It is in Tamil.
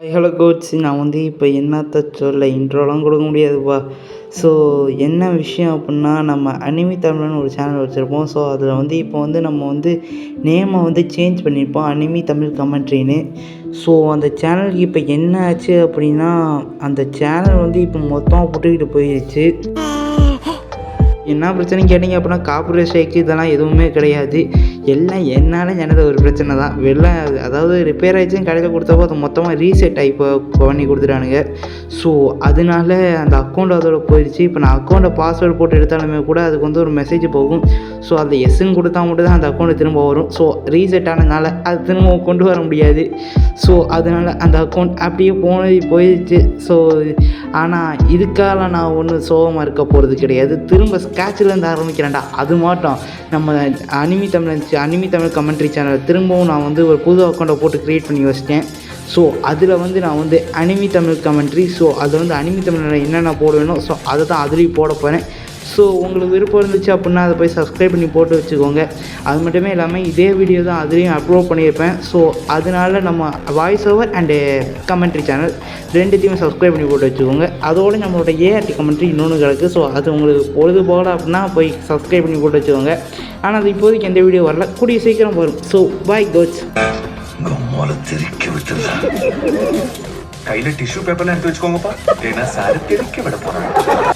ஹலோ கோட்ஸ் நான் வந்து இப்போ என்னத்த சொல்ல இன்ட்ரோலாம் கொடுக்க முடியாதுப்பா. ஸோ என்ன விஷயம் அப்புடின்னா நம்ம அனிமி தமிழ்னு ஒரு சேனல் வச்சுருப்போம். ஸோ அதில் வந்து இப்போ வந்து நம்ம வந்து நேமை வந்து சேஞ்ச் பண்ணியிருப்போம் அனிமி தமிழ் கமெண்ட்ரின்னு ஸோ அந்த சேனலுக்கு இப்போ என்ன ஆச்சு அப்படின்னா அந்த சேனல் வந்து இப்போ மொத்தமாக புட்டுக்கிட்டு போயிடுச்சு என்ன பிரச்சனைன்னு கேட்டிங்க அப்படின்னா காப்புரேட் ஸ்ட்ரைக்கு இதெல்லாம் எதுவுமே கிடையாது. எல்லாம் என்னால் எனது ஒரு பிரச்சனை தான். வெளில அதாவது ரிப்பேர் ஆயிடுச்சுன்னு கடையில் கொடுத்தப்போ அது மொத்தமாக ரீசெட் ஆகி இப்போ பண்ணி கொடுத்துட்டானுங்க. ஸோ அதனால அந்த அக்கௌண்ட் அதோட போயிடுச்சு. இப்போ நான் அக்கௌண்ட்டை பாஸ்வேர்டு போட்டு எடுத்தாலுமே கூட அதுக்கு வந்து ஒரு மெசேஜ் போகும். ஸோ அந்த எஸ்ன்னு கொடுத்தா மட்டும் தான் அந்த அக்கௌண்ட் திரும்ப வரும். ஸோ ரீசெட் ஆனதுனால அது திரும்ப கொண்டு வர முடியாது. ஸோ அதனால் அந்த அக்கௌண்ட் அப்படியே போனது போயிடுச்சு. ஸோ ஆனால் இதுக்காக நான் ஒன்றும் சோகமாக இருக்க போகிறது கிடையாது. திரும்ப ஸ்க்ராட்சிலேருந்து ஆரம்பிக்கிறேன்டா. அது மாட்டோம். நம்ம anime Tamil anime Tamil commentary channel திரும்பவும் நான் வந்து ஒரு புது அக்கௌண்ட்டை போட்டு க்ரியேட் பண்ணி வச்சிட்டேன். ஸோ அதில் வந்து நான் வந்து அனிமி தமிழ் கமெண்ட்ரி ஸோ அதில் வந்து அனிமி தமிழில் என்னென்ன போடுவேனோ ஸோ அதை தான் அதுலேயும் போட போகிறேன் ஸோ உங்களுக்கு விருப்பம் இருந்துச்சு அப்படின்னா அதை போய் சப்ஸ்கிரைப் பண்ணி போட்டு வச்சுக்கோங்க. அது மட்டுமே இல்லாமல் இதே வீடியோ தான் அதுலேயும் அப்லோட் பண்ணியிருப்பேன். ஸோ அதனால நம்ம voice over and commentary channel ரெண்டுத்தையும் சப்ஸ்கிரைப் பண்ணி போட்டு வச்சுக்கோங்க. அதோட நம்மளோட ஏஆர்டி கமெண்ட்ரி இன்னொன்று கிடக்கு. ஸோ அது உங்களுக்கு பொழுதுபோகல அப்படின்னா போய் சப்ஸ்கிரைப் பண்ணி போட்டு வச்சுக்கோங்க. ஆனால் அது இப்போதைக்கு எந்த வீடியோ வரல. கூடிய சீக்கிரம் வரும். ஸோ பாய் கோச் கையில டிஷ்யூ பேப்பர்ல எடுத்து வச்சுக்கோங்கப்பா. ஏன்னா சாரு தெரிக்க விட போறாங்க.